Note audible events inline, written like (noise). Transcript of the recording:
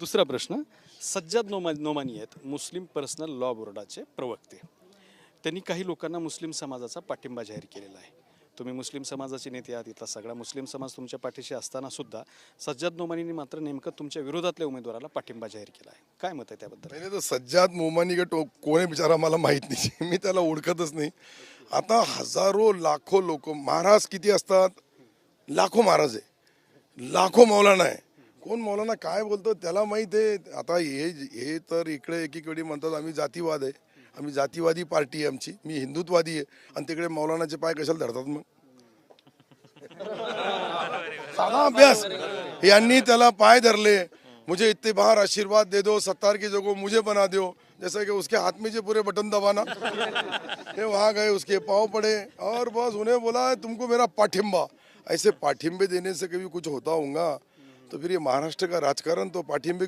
दुसरा प्रश्न सज्जाद नोमा नोमानी आहेत मुस्लिम पर्सनल लॉ बोर्डाचे प्रवक्ते. त्यांनी काही लोकांना मुस्लिम समाजाचा पाठिंबा जाहीर केलेला आहे. तुम्ही मुस्लिम समाजाचे नेते आहात इथला सगळा मुस्लिम समाज तुमच्या पाठीशी असताना सुद्धा सज्जाद नोमानीने मात्र नेमकं तुमच्या विरोधातल्या उमेदवाराला पाठिंबा जाहीर केला आहे. काय मत आहे त्याबद्दल? पहिले तर सज्जाद मोमानी का टो कोण बिचारा मला माहीत नाही. (laughs) मी त्याला ओळखतच नाही. आता हजारो लाखो लोक महाराज किती असतात? लाखो महाराज आहे. लाखो मौलाना आहे. कोण मौलाना काय बोलतो त्याला माहीत आहे. आता हे हे तर इकडे एकीकडे म्हणतात आम्ही जातीवाद आहे. आम्ही जातीवादी पार्टी आहे आमची. मी हिंदुत्वादी आहे. आणि तिकडे मौलानाचे पाय कशाला धरतात मग? साधा अभ्यास. यांनी त्याला पाय धरले. मुझे इतने बाहर आशीर्वाद दे दो सत्तार की जगह मुझे बना दो. जैसे कि उसके हाथ में जो पूरे बटन दबाना. ये वहाँ गए उसके पाँव पड़े. और बस उन्हें बोला तुमको मेरा पाठिंबा. ऐसे पाठिंबे देने से कभी कुछ होता होगा? तो फिर ये महाराष्ट्र का राजकारण तो पाठिंबे